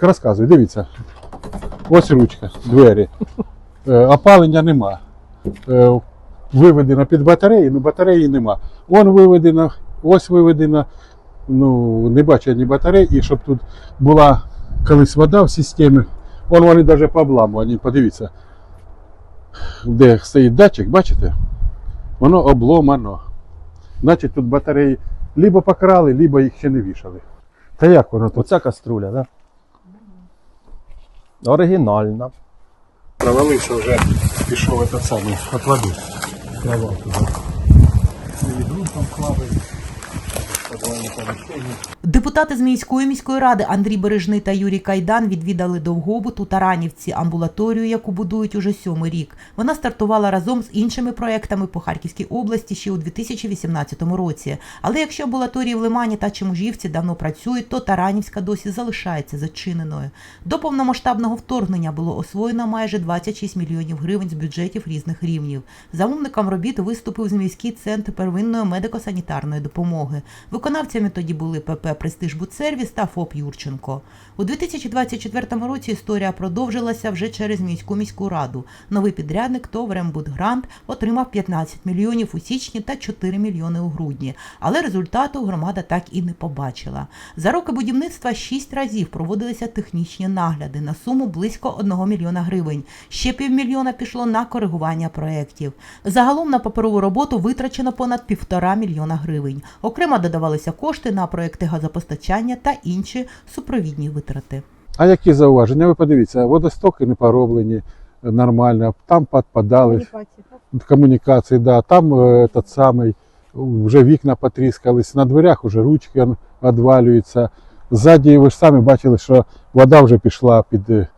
Розказуй, дивіться. Ось ручка, двері. Е, Опалення нема. Е, Виведено під батареї, ну батареї нема. Вон виведено, ось виведено. Ну, не бачу я ні батарей, і щоб тут була колись вода в системі. Вон вони навіть пообламувані, подивіться. Де стоїть датчик, бачите? Воно обломано. Значить, тут батареї либо покрали, либо їх ще не вішали. Та як воно тут? Оця каструля, так? Да? Оригінальна. Провалився вже пішов этот самий от води. Клавав туди. І грунтом клавив. Депутати з міської міської ради Андрій Бережний та Юрій Кайдан відвідали Довгобут у Таранівці амбулаторію, яку будують уже сьомий рік. Вона стартувала разом з іншими проектами по Харківській області ще у 2018 році. Але якщо амбулаторії в Лимані та Чеможівці давно працюють, то Таранівська досі залишається зачиненою. До повномасштабного вторгнення було освоєно майже 26 мільйонів гривень з бюджетів різних рівнів. Замовником робіт виступив Зміївський центр первинної медико-санітарної допомоги. Виконавцями тоді були ПП Престиж Будсервіс та ФОП Юрченко. У 2024 році історія продовжилася вже через міську міську раду. Новий підрядник ТОВ «Рембудгрант» отримав 15 мільйонів у січні та 4 мільйони у грудні. Але результату громада так і не побачила. За роки будівництва шість разів проводилися технічні нагляди на суму близько 1 мільйона гривень. Ще півмільйона пішло на коригування проєктів. Загалом на паперову роботу витрачено понад півтора мільйона гривень. Окремо додавалися кошти на проекти газопостачання та інші супровідні витрати. А які зауваження? Ви подивіться, водостоки не пороблені е, нормально, там підпадали комунікації, да, там е, этот самий, вже вікна потріскались, на дверях вже ручки відвалюються. Ззаді ви ж самі бачили, що вода вже пішла під е,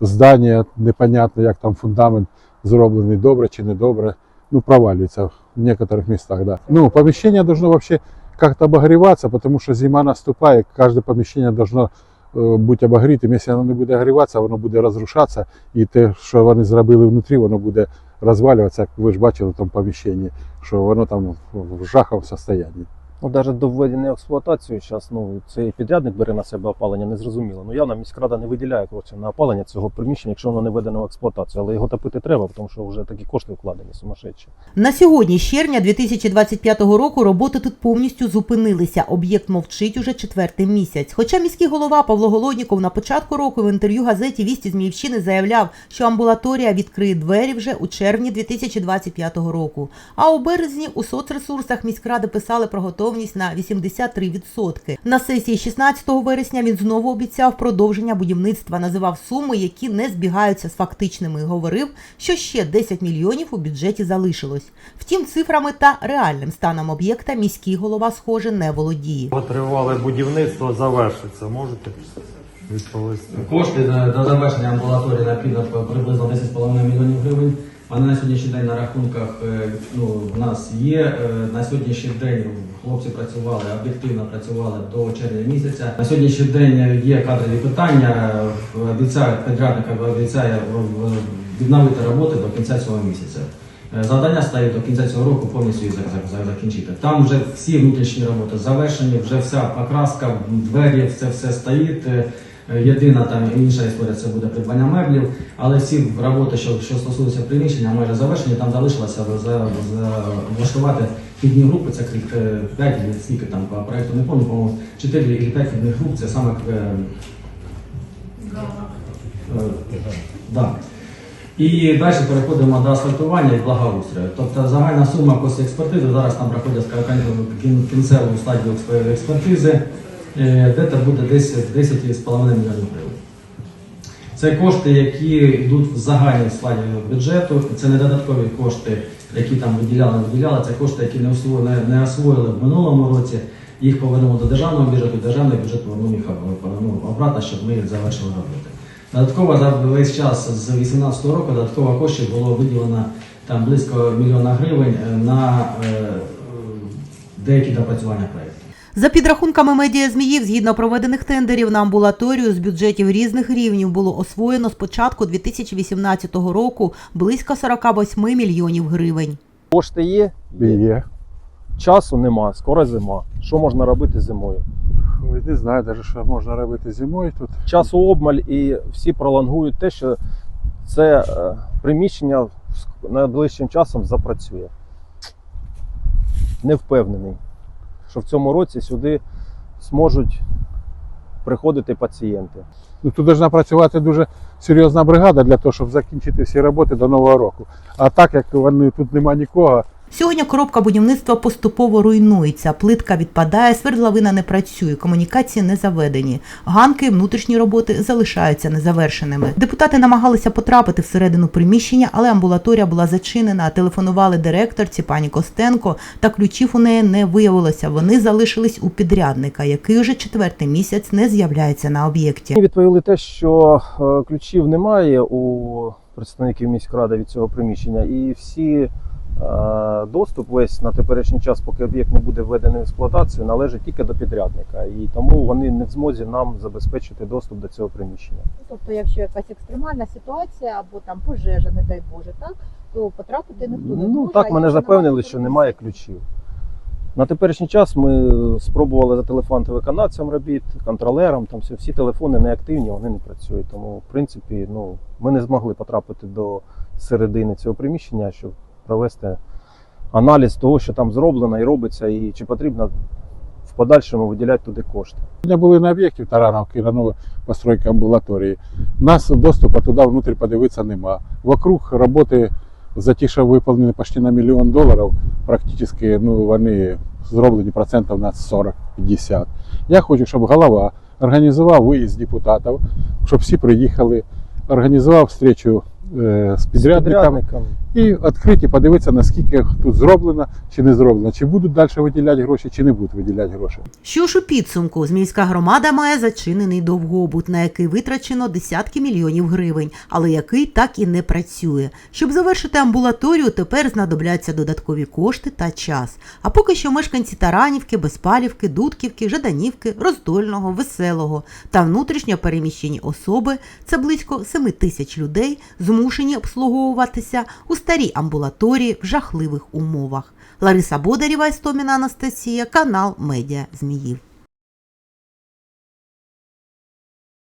здання, непонятно, як там фундамент зроблений, добре чи не добре. Ну, провалюється в некоторых местах, да. Ну, помещение должно вообще как-то обогреваться, потому что зима наступает, каждое помещение должно е, бути обогрітим. Якщо воно не буде огріватися, воно буде розрушатися, і те, що вони зробили внутрі, воно буде розвалюватися, як ви ж бачили в тому поміщенні, що воно там в жаховому стані. Ну, навіть до введення в експлуатацію зараз ну, цей підрядник бере на себе опалення, не зрозуміло. Ну, явно міськрада не виділяє коштів на опалення цього приміщення, якщо воно не введено в експлуатацію. Але його топити треба, тому що вже такі кошти вкладені сумасшедші. На сьогодні, з червня 2025 року, роботи тут повністю зупинилися. Об'єкт мовчить уже четвертий місяць. Хоча міський голова Павло Голодніков на початку року в інтерв'ю газеті Вісті Зміївщини заявляв, що амбулаторія відкриє двері вже у червні 2025 року. А у березні у соцресурсах міськради писали про готовність на 83%. На сесії 16 вересня він знову обіцяв продовження будівництва, називав суми, які не збігаються з фактичними. і Говорив, що ще 10 мільйонів у бюджеті залишилось. Втім, цифрами та реальним станом об'єкта міський голова, схоже, не володіє. Тривале будівництво завершиться. Можете відповісти? Кошти до, до завершення амбулаторії необхідно приблизно 10,5 мільйонів гривень. Вони на сьогоднішній день на рахунках е, ну, в нас є. Е, На сьогоднішній день хлопці працювали, об'єктивно працювали до червня місяця. На сьогоднішній день є кадрові питання. Обіцяє підрядник обіцяє відновити роботи до кінця цього місяця. Е, Завдання стає до кінця цього року повністю їх за- за- закінчити. Там вже всі внутрішні роботи завершені, вже вся покраска, двері, це все стоїть. Е, Єдина там інша історія це буде придбання меблів, але всі роботи, що, що стосуються приміщення, майже завершені. Там залишилося за, за, влаштувати підні групи, це 5 чи скільки там по проекту, не пам'ятаю, по-моєму, 4 чи 5 підних груп, це саме е, е, да. І далі переходимо до асфальтування і благоустрою. Тобто загальна сума після експертизи, зараз там проходять кінцеву стадію експертизи, е, де то буде десь 10,5 мільйонів гривень. Це кошти, які йдуть в загальній складі бюджету. Це не додаткові кошти, які там виділяли, не виділяли. Це кошти, які не освоїли, не, освоїли в минулому році. Їх повернемо до державного бюджету, державний бюджет повернув їх обратно, щоб ми завершили роботи. Додатково за весь час з 2018 року додатково коштів було виділено там близько мільйона гривень е, на е, деякі допрацювання проєктів. За підрахунками медіа Зміїв, згідно проведених тендерів на амбулаторію з бюджетів різних рівнів було освоєно з початку 2018 року близько 48 мільйонів гривень. Кошти є? Є. часу нема, скоро зима. Що можна робити зимою? Не знаю навіть, що можна робити зимою тут. Часу обмаль і всі пролонгують те, що це е, приміщення найближчим часом запрацює. Не впевнений, що в цьому році сюди зможуть приходити пацієнти. Ну, тут повинна працювати дуже серйозна бригада для того, щоб закінчити всі роботи до Нового року. А так як вони тут нема нікого, Сьогодні коробка будівництва поступово руйнується, плитка відпадає, свердловина не працює, комунікації не заведені. Ганки, внутрішні роботи залишаються незавершеними. Депутати намагалися потрапити всередину приміщення, але амбулаторія була зачинена. Телефонували директорці пані Костенко, та ключів у неї не виявилося. Вони залишились у підрядника, який уже четвертий місяць не з'являється на об'єкті. Відповіли те, що е, ключів немає у представників міськради від цього приміщення, і всі доступ весь на теперішній час, поки об'єкт не буде введений в експлуатацію, належить тільки до підрядника. І тому вони не в змозі нам забезпечити доступ до цього приміщення. Тобто, якщо якась екстремальна ситуація або там пожежа, не дай Боже, так то потрапити ніхто не Ну так мене запевнили, що немає ключів. На теперішній час ми спробували зателефонувати виконавцям робіт, контролерам, там всі, всі телефони неактивні, вони не працюють. Тому, в принципі, ну, ми не змогли потрапити до середини цього приміщення, щоб провести аналіз того, що там зроблено і робиться, і чи потрібно в подальшому виділяти туди кошти. Сьогодні були на об'єкті в Тарановці на новій постройці амбулаторії. Нас доступу туди внутрі подивитися нема. Вокруг роботи за ті, що виконані почти на мільйон доларів, практично ну, вони зроблені процентів на 40-50. Я хочу, щоб голова організував виїзд депутатів, щоб всі приїхали, організував встречу е, з підрядниками. І відкриті подивитися, наскільки тут зроблено чи не зроблено, чи будуть далі виділяти гроші, чи не будуть виділяти гроші. Що ж у підсумку, Зміївська громада має зачинений довгобут, на який витрачено десятки мільйонів гривень, але який так і не працює. Щоб завершити амбулаторію, тепер знадобляться додаткові кошти та час. А поки що мешканці Таранівки, Безпалівки, Дудківки, Жаданівки, Роздольного, Веселого та внутрішньо переміщені особи це близько 7 тисяч людей, змушені обслуговуватися у старій амбулаторії в жахливих умовах. Лариса Бодарєва, Істоміна Анастасія, канал Медіа Зміїв.